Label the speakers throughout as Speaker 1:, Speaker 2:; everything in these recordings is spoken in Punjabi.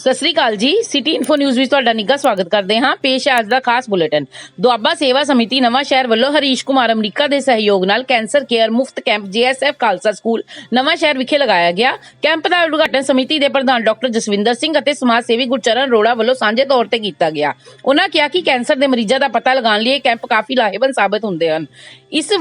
Speaker 1: ਸਤਿ ਸ੍ਰੀ ਅਕਾਲ ਜੀ। ਸਿਟੀ ਇਨਫੋ ਨਿਊਜ਼ ਵਿੱਚ ਤੁਹਾਡਾ ਨਿੱਘਾ ਸਵਾਗਤ ਕਰਦੇ ਹਾਂ। ਪੇਸ਼ ਹੈ ਅੱਜ ਦਾ ਖਾਸ ਬੁਲੇਟਿਨ। ਦੁਆਬਾ ਸੇਵਾ ਸਮਿਤੀ ਨਵਾਂ ਸ਼ਹਿਰ ਵੱਲੋਂ ਹਰੀਸ਼ ਕੁਮਾਰ ਅਮਰੀਕਾ ਦੇ ਸਹਿਯੋਗ ਨਾਲ ਕੈਂਸਰ ਕੇਅਰ ਮੁਫਤ camp GSF Khalsa school Nawan Shahr ਵਿਖੇ ਲਗਾਇਆ ਗਿਆ। ਕੈਂਪ ਦਾ ਉਦਘਾਟਨ ਸਮਿਤੀ ਦੇ ਪ੍ਰਧਾਨ ਡਾਕਟਰ ਜਸਵਿੰਦਰ ਸਿੰਘ ਅਤੇ ਸਮਾਜ ਸੇਵੀ ਗੁਰਚਰਨ ਰੋੜਾ ਵੱਲੋਂ ਸਾਂਝੇ ਤੌਰ ਤੇ ਕੀਤਾ ਗਿਆ। ਉਹਨਾਂ ਕਿਹਾ ਕਿ ਕੈਂਸਰ ਦੇ ਮਰੀਜ਼ਾਂ ਦਾ ਪਤਾ ਲਗਾਉਣ ਲਈ ਇਹ ਕੈਂਪ ਕਾਫੀ ਲਾਹੇਵੰਦ ਸਾਬਤ ਹੁੰਦੇ ਹਨ। ਇਸ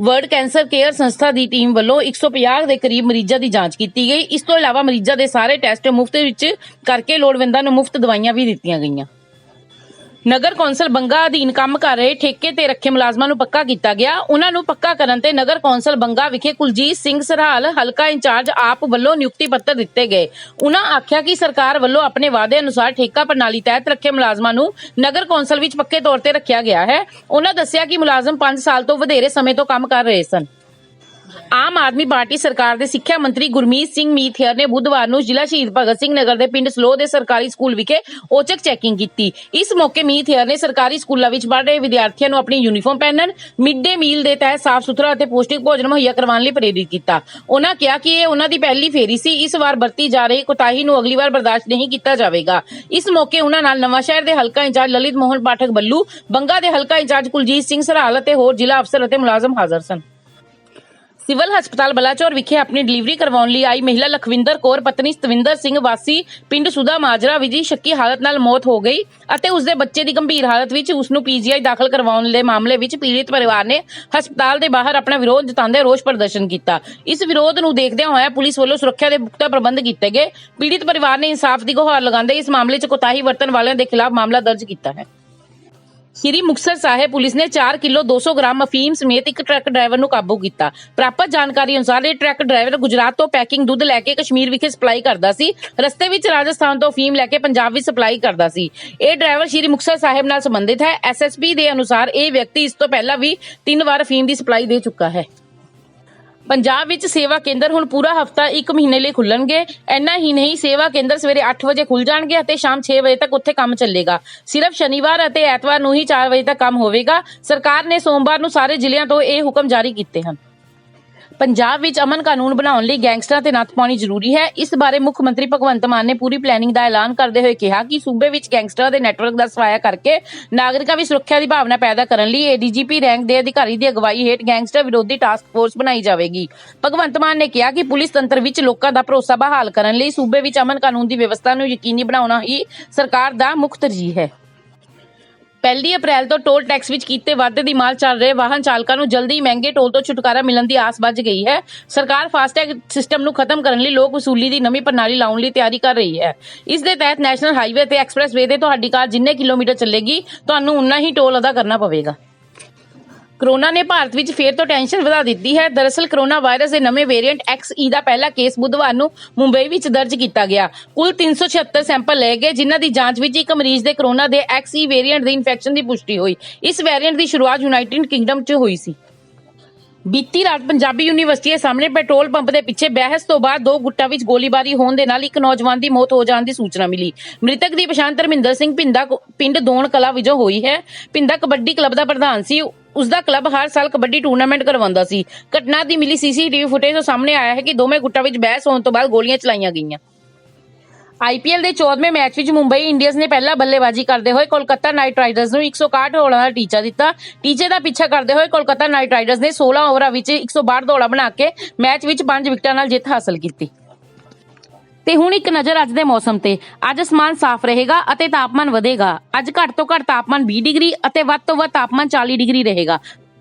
Speaker 1: ਵਰਲਡ ਕੈਂਸਰ ਕੇਅਰ ਸੰਸਥਾ ਦੀ ਟੀਮ ਵੱਲੋਂ 150 ਦੇ ਕਰੀਬ ਮਰੀਜ਼ਾਂ ਦੀ ਜਾਂਚ ਕੀਤੀ ਗਈ। ਇਸ ਤੋਂ ਇਲਾਵਾ ਮਰੀਜ਼ਾਂ ਦੇ ਸਾਰੇ ਟੈਸਟ ਮੁਫਤ ਵਿੱਚ ਕਰਕੇ ਲੋੜਵੰਦਾਂ ਨੂੰ ਮੁਫਤ ਦਵਾਈਆਂ ਵੀ ਦਿੱਤੀਆਂ ਗਈਆਂ। ਨਗਰ ਕੌਂਸਲ ਬੰਗਾ ਅਧੀਨ ਕੰਮ ਕਰ ਰਹੇ ਠੇਕੇ ਤੇ ਰੱਖੇ ਮੁਲਾਜ਼ਮਾਂ ਨੂੰ ਪੱਕਾ ਕੀਤਾ ਗਿਆ। ਉਹਨਾਂ ਨੂੰ ਪੱਕਾ ਕਰਨ ਤੇ ਨਗਰ ਕੌਂਸਲ ਬੰਗਾ ਵਿਖੇ ਕੁਲਜੀਤ ਸਿੰਘ ਸਰਹਾਲ ਹਲਕਾ ਇੰਚਾਰਜ ਆਪ ਵੱਲੋਂ ਨਿਯੁਕਤੀ ਪੱਤਰ ਦਿੱਤੇ ਗਏ। ਉਹਨਾਂ ਆਖਿਆ ਕਿ ਸਰਕਾਰ ਵੱਲੋਂ ਆਪਣੇ ਵਾਅਦੇ ਅਨੁਸਾਰ ਠੇਕਾ ਪ੍ਰਣਾਲੀ ਤਹਿਤ ਰੱਖੇ ਮੁਲਾਜ਼ਮਾਂ ਨੂੰ ਨਗਰ ਕੌਂਸਲ ਵਿੱਚ ਪੱਕੇ ਤੌਰ ਤੇ ਰੱਖਿਆ ਗਿਆ ਹੈ। ਉਹਨਾਂ ਦੱਸਿਆ ਕਿ ਮੁਲਾਜ਼ਮ 5 ਸਾਲ ਤੋਂ ਵਧੇਰੇ ਸਮੇਂ ਤੋਂ ਕੰਮ ਕਰ ਰਹੇ ਸਨ। ਆਮ ਆਦਮੀ ਪਾਰਟੀ ਸਰਕਾਰ ਦੇ ਸਿੱਖਿਆ ਮੰਤਰੀ ਗੁਰਮੀਤ ਸਿੰਘ ਮੀਥਿਅਰ ਨੇ ਬੁੱਧਵਾਰ ਨੂੰ ਜ਼ਿਲ੍ਹਾ ਸ਼ਹੀਦ ਭਗਤ ਸਿੰਘ ਨਗਰ ਦੇ ਪਿੰਡ ਸਲੋ ਦੇ ਸਰਕਾਰੀ ਸਕੂਲ ਵਿਖੇ ਔਚਕ ਚੈਕਿੰਗ ਕੀਤੀ। ਇਸ ਮੌਕੇ ਮੀਥਿਅਰ ਨੇ ਸਰਕਾਰੀ ਸਕੂਲਾਂ ਵਿੱਚ ਪੜ੍ਹ ਰਹੇ ਵਿਦਿਆਰਥੀਆਂ ਨੂੰ ਆਪਣੀ ਯੂਨੀਫਾਰਮ ਪਹਿਨਣ, ਮਿਡ ਡੇ ਮੀਲ ਦੇ ਤਹਿਤ ਸਾਫ਼ ਸੁਥਰਾ ਅਤੇ ਪੌਸ਼ਟਿਕ ਭੋਜਨ ਮੁਹੱਈਆ ਕਰਵਾਉਣ ਲਈ ਪ੍ਰੇਰਿਤ ਕੀਤਾ। ਉਹਨਾਂ ਕਿਹਾ ਕਿ ਇਹ ਉਹਨਾਂ ਦੀ ਪਹਿਲੀ ਫੇਰੀ ਸੀ, ਇਸ ਵਾਰ ਵਰਤੀ ਜਾ ਰਹੀ ਕੋਤਾਹੀ ਨੂੰ ਅਗਲੀ ਵਾਰ ਬਰਦਾਸ਼ਤ ਨਹੀਂ ਕੀਤਾ ਜਾਵੇਗਾ। ਇਸ ਮੌਕੇ ਉਹਨਾਂ ਨਾਲ ਨਵਾਂ ਸ਼ਹਿਰ ਦੇ ਹਲਕਾ ਇੰਚਾਰਜ ਲਲਿਤ ਮੋਹਨ ਪਾਠਕ ਬੱਲੂ, ਬੰਗਾ ਦੇ ਹਲਕਾ ਇੰਚਾਰਜ ਕੁਲਜੀਤ ਸਿੰਘ ਸਰਹਾਲ ਅਤੇ ਹੋਰ ਜ਼ਿਲ੍ਹਾ ਅਫਸਰ ਅਤੇ ਮੁਲਾਜ਼ਮ ਹਾਜ਼ਰ ਸਨ। ਸਿਵਲ ਹਸਪਤਾਲ ਬਲਾਚੌਰ ਵਿਖੇ ਆਪਣੀ ਡਿਲੀਵਰੀ ਕਰਵਾਉਣ ਲਈ ਆਈ ਮਹਿਲਾ ਲਖਵਿੰਦਰ ਕੌਰ, ਪਤਨੀ ਸਤਵਿੰਦਰ ਸਿੰਘ, ਵਾਸੀ ਪਿੰਡ ਸੁਦਾ ਮਾਜਰਾ ਵਿੱਚ ਸ਼ੱਕੀ ਹਾਲਤ ਨਾਲ ਮੌਤ ਹੋ ਗਈ ਅਤੇ ਉਸ ਦੇ ਬੱਚੇ ਦੀ ਗੰਭੀਰ ਹਾਲਤ ਵਿੱਚ ਉਸ ਨੂੰ ਪੀਜੀਆਈ ਦਾਖਲ ਕਰਵਾਉਣ ਦੇ ਮਾਮਲੇ ਵਿੱਚ ਪੀੜਿਤ ਪਰਿਵਾਰ ਨੇ ਹਸਪਤਾਲ ਦੇ ਬਾਹਰ ਆਪਣਾ ਵਿਰੋਧ ਜਤਾਉਂਦੇ ਰੋਸ ਪ੍ਰਦਰਸ਼ਨ ਕੀਤਾ। ਇਸ ਵਿਰੋਧ ਨੂੰ ਦੇਖਦਿਆਂ ਹੋਇਆ ਪੁਲਿਸ ਵੱਲੋਂ ਸੁਰੱਖਿਆ ਦੇ ਪੁਖਤਾ ਪ੍ਰਬੰਧ ਕੀਤੇ ਗਏ। ਪੀੜਿਤ ਪਰਿਵਾਰ ਨੇ ਇਨਸਾਫ ਦੀ ਗੁਹਾਰ ਲਗਾਉਂਦੇ ਇਸ ਮਾਮਲੇ 'ਚ ਕੋਤਾਹੀ ਵਰਤਣ ਵਾਲਿਆਂ ਦੇ ਖਿਲਾਫ ਮਾਮਲਾ ਦਰਜ ਕੀਤਾ ਹੈ। ਸ੍ਰੀ ਮੁਕਤਸਰ ਸਾਹਿਬ ਪੁਲਿਸ ਨੇ 4 ਕਿਲੋ 200 ਗ੍ਰਾਮ ਅਫੀਮ ਸਮੇਤ ਇੱਕ ਟਰੱਕ ਡਰਾਈਵਰ ਨੂੰ ਕਾਬੂ ਕੀਤਾ। ਪ੍ਰਾਪਤ ਜਾਣਕਾਰੀ ਅਨੁਸਾਰ ਇਹ ਟਰੱਕ ਡਰਾਈਵਰ ਗੁਜਰਾਤ ਤੋਂ ਪੈਕਿੰਗ ਦੁੱਧ ਲੈ ਕੇ ਕਸ਼ਮੀਰ ਵਿਖੇ ਸਪਲਾਈ ਕਰਦਾ ਸੀ। ਰਸਤੇ ਵਿੱਚ ਰਾਜਸਥਾਨ ਤੋਂ ਅਫੀਮ ਲੈ ਕੇ ਪੰਜਾਬ ਵਿੱਚ ਸਪਲਾਈ ਕਰਦਾ ਸੀ। ਇਹ ਡਰਾਈਵਰ ਸ੍ਰੀ ਮੁਕਤਸਰ ਸਾਹਿਬ ਨਾਲ ਸੰਬੰਧਿਤ ਹੈ। ਐਸਐਸਪੀ ਦੇ ਅਨੁਸਾਰ ਇਹ ਵਿਅਕਤੀ ਇਸ ਤੋਂ ਪਹਿਲਾਂ ਵੀ ਤਿੰਨ ਵਾਰ ਅਫੀਮ ਦੀ ਸਪਲਾਈ ਦੇ ਚੁੱਕਾ ਹੈ। ਪੰਜਾਬ ਵਿੱਚ ਸੇਵਾ ਕੇਂਦਰ ਹੁਣ ਪੂਰਾ ਹਫਤਾ 1 ਮਹੀਨੇ ਲਈ ਖੁੱਲਣਗੇ। ਇੰਨਾ ਹੀ ਨਹੀਂ, ਸੇਵਾ ਕੇਂਦਰ ਸਵੇਰੇ 8 ਵਜੇ ਖੁੱਲ ਜਾਣਗੇ ਅਤੇ ਸ਼ਾਮ 6 ਵਜੇ ਤੱਕ ਉੱਥੇ ਕੰਮ ਚੱਲੇਗਾ। ਸਿਰਫ ਸ਼ਨੀਵਾਰ ਅਤੇ ਐਤਵਾਰ ਨੂੰ ਹੀ 4 ਵਜੇ ਤੱਕ ਕੰਮ ਹੋਵੇਗਾ। ਸਰਕਾਰ ਨੇ ਸੋਮਵਾਰ ਨੂੰ ਸਾਰੇ ਜ਼ਿਲ੍ਹਿਆਂ ਤੋਂ ਇਹ ਹੁਕਮ ਜਾਰੀ ਕੀਤੇ ਹਨ। ਪੰਜਾਬ ਵਿੱਚ ਅਮਨ ਕਾਨੂੰਨ ਬਣਾਉਣ ਲਈ ਗੈਂਗਸਟਰਾਂ ਤੇ ਨੱਥ ਪਾਉਣੀ ਜ਼ਰੂਰੀ ਹੈ। ਇਸ ਬਾਰੇ ਮੁੱਖ ਮੰਤਰੀ ਭਗਵੰਤ ਮਾਨ ਨੇ ਪੂਰੀ ਪਲੈਨਿੰਗ ਦਾ ਐਲਾਨ ਕਰਦੇ ਹੋਏ ਕਿਹਾ ਕਿ ਸੂਬੇ ਵਿੱਚ ਗੈਂਗਸਟਰਾਂ ਦੇ ਨੈਟਵਰਕ ਦਾ ਸਫਾਇਆ ਕਰਕੇ ਨਾਗਰਿਕਾਂ ਵਿੱਚ ਸੁਰੱਖਿਆ ਦੀ ਭਾਵਨਾ ਪੈਦਾ ਕਰਨ ਲਈ ਏਡੀਜੀਪੀ ਰੈਂਕ ਦੇ ਅਧਿਕਾਰੀ ਦੀ ਅਗਵਾਈ ਹੇਠ ਗੈਂਗਸਟਰ ਵਿਰੋਧੀ ਟਾਸਕ ਫੋਰਸ ਬਣਾਈ ਜਾਵੇਗੀ। ਭਗਵੰਤ ਮਾਨ ਨੇ ਕਿਹਾ ਕਿ ਪੁਲਿਸ ਤੰਤਰ ਵਿੱਚ ਲੋਕਾਂ ਦਾ ਭਰੋਸਾ ਬਹਾਲ ਕਰਨ ਲਈ ਸੂਬੇ ਵਿੱਚ ਅਮਨ ਕਾਨੂੰਨ ਦੀ ਵਿਵਸਥਾ ਨੂੰ ਯਕੀਨੀ ਬਣਾਉਣਾ ਹੀ ਸਰਕਾਰ ਦਾ ਮੁੱਖ ਤਰਜੀਹ ਹੈ। ਪਹਿਲੀ ਅਪ੍ਰੈਲ ਤੋਂ ਟੋਲ ਟੈਕਸ ਵਿੱਚ ਕੀਤੇ ਵਾਧੇ ਦੀ ਮਾਰ ਚੱਲ ਰਹੇ ਵਾਹਨ ਚਾਲਕਾਂ ਨੂੰ ਜਲਦੀ ਮਹਿੰਗੇ ਟੋਲ ਤੋਂ ਛੁਟਕਾਰਾ ਮਿਲਣ ਦੀ ਆਸ ਵੱਜ ਗਈ ਹੈ। ਸਰਕਾਰ ਫਾਸਟੈਗ ਸਿਸਟਮ ਨੂੰ ਖਤਮ ਕਰਨ ਲਈ ਲੋਕ ਵਸੂਲੀ ਦੀ ਨਵੀਂ ਪ੍ਰਣਾਲੀ ਲਾਉਣ ਲਈ ਤਿਆਰੀ ਕਰ ਰਹੀ ਹੈ। ਇਸ ਦੇ ਤਹਿਤ ਨੈਸ਼ਨਲ ਹਾਈਵੇ ਤੇ ਐਕਸਪ੍ਰੈਸਵੇ ਤੇ ਤੁਹਾਡੀ ਕਾਰ ਜਿੰਨੇ ਕਿਲੋਮੀਟਰ ਚੱਲੇਗੀ, ਤੁਹਾਨੂੰ ਉਨਾ ਹੀ ਟੋਲ ਅਦਾ ਕਰਨਾ ਪਵੇਗਾ। ਕਰੋਨਾ ਨੇ ਭਾਰਤ ਵਿੱਚ ਫੇਰ ਤੋਂ ਟੈਨਸ਼ਨ ਵਧਾ ਦਿੱਤੀ ਹੈ। ਦਰਅਸਲ ਕਰੋਨਾ ਵਾਇਰਸ ਦੇ ਨਵੇਂ ਵੇਰੀਐਂਟ XE ਦਾ ਪਹਿਲਾ ਕੇਸ ਬੁੱਧਵਾਰ ਨੂੰ ਮੁੰਬਈ ਵਿੱਚ ਦਰਜ ਕੀਤਾ ਗਿਆ। ਕੁੱਲ 376 ਸੈਂਪਲ ਲਏ ਗਏ, ਜਿਨ੍ਹਾਂ ਦੀ ਜਾਂਚ ਵਿੱਚ ਇੱਕ ਮਰੀਜ਼ ਦੇ ਕਰੋਨਾ ਦੇ XE ਵੇਰੀਐਂਟ ਦੀ ਇਨਫੈਕਸ਼ਨ ਦੀ ਪੁਸ਼ਟੀ ਹੋਈ। ਇਸ ਵੇਰੀਐਂਟ ਦੀ ਸ਼ੁਰੂਆਤ ਯੂਨਾਈਟਿਡ ਕਿੰਗਡਮ 'ਚ ਹੋਈ ਸੀ। ਬੀਤੀ ਰਾਤ ਪੰਜਾਬੀ ਯੂਨੀਵਰਸਿਟੀ ਦੇ ਸਾਹਮਣੇ ਪੈਟਰੋਲ ਪੰਪ ਦੇ ਪਿੱਛੇ ਬਹਿਸ ਤੋਂ ਬਾਅਦ ਦੋ ਗੁੱਟਾਂ ਵਿੱਚ ਗੋਲੀਬਾਰੀ ਹੋਣ ਦੇ ਨਾਲ ਇੱਕ ਨੌਜਵਾਨ ਦੀ ਮੌਤ ਹੋ ਜਾਣ ਦੀ ਸੂਚਨਾ ਮਿਲੀ। ਮ੍ਰਿਤਕ ਦੀ ਪਛਾਣ ਧਰਮਿੰਦਰ ਸਿੰਘ ਪਿੰਡਾ ਪਿੰਡ ਦੋਣ ਕਲਾ ਵਜੋਂ ਹੋਈ ਹੈ। ਪਿੰਡਾ ਕਬੱਡੀ ਕਲੱਬ ਦਾ ਪ੍ਰਧਾਨ ਸੀ। ਉਸ ਦਾ ਕਲੱਬ ਹਰ ਸਾਲ ਕਬੱਡੀ ਟੂਰਨਾਮੈਂਟ ਕਰਵਾਉਂਦਾ ਸੀ। ਘਟਨਾ ਦੀ ਮਿਲੀ ਸੀਸੀਟੀਵੀ ਫੁਟੇਜ ਤੋਂ ਸਾਹਮਣੇ ਆਇਆ ਹੈ ਕਿ ਦੋਵੇਂ ਗੁੱਟਾਂ ਵਿੱਚ ਬਹਿਸ ਹੋਣ ਤੋਂ ਬਾਅਦ ਗੋਲੀਆਂ ਚਲਾਈਆਂ ਗਈਆਂ। ਆਈਪੀਐਲ ਦੇ 14ਵੇਂ ਮੈਚ ਵਿੱਚ ਮੁੰਬਈ ਇੰਡੀਅਨਸ ਨੇ ਪਹਿਲਾ ਬੱਲੇਬਾਜ਼ੀ ਕਰਦੇ ਹੋਏ ਕੋਲਕਾਤਾ ਨਾਈਟ ਰਾਈਡਰਸ ਨੂੰ 161 ਦੌੜਾਂ ਦਾ ਟੀਚਾ ਦਿੱਤਾ। ਟੀਚੇ ਦਾ ਪਿੱਛਾ ਕਰਦੇ ਹੋਏ ਕੋਲਕਾਤਾ ਨਾਈਟ ਰਾਈਡਰਸ ਨੇ 16 ਓਵਰਾਂ ਵਿੱਚ 162 ਦੌੜਾਂ ਬਣਾ ਕੇ ਮੈਚ ਵਿੱਚ 5 ਵਿਕਟਾਂ ਨਾਲ ਜਿੱਤ ਹਾਸਲ ਕੀਤੀ। ਤੇ ਹੁਣ ਇੱਕ ਨਜ਼ਰ ਅੱਜ ਦੇ ਮੌਸਮ ਤੇ। ਅੱਜ ਅਸਮਾਨ ਸਾਫ਼ ਰਹੇਗਾ ਅਤੇ ਤਾਪਮਾਨ ਵਧੇਗਾ। ਅੱਜ ਘੱਟ ਤੋਂ ਘੱਟ ਤਾਪਮਾਨ 20 ਡਿਗਰੀ ਅਤੇ ਵੱਧ ਤੋਂ ਵੱਧ ਤਾਪਮਾਨ 40 ਡਿਗਰੀ ਰਹੇਗਾ।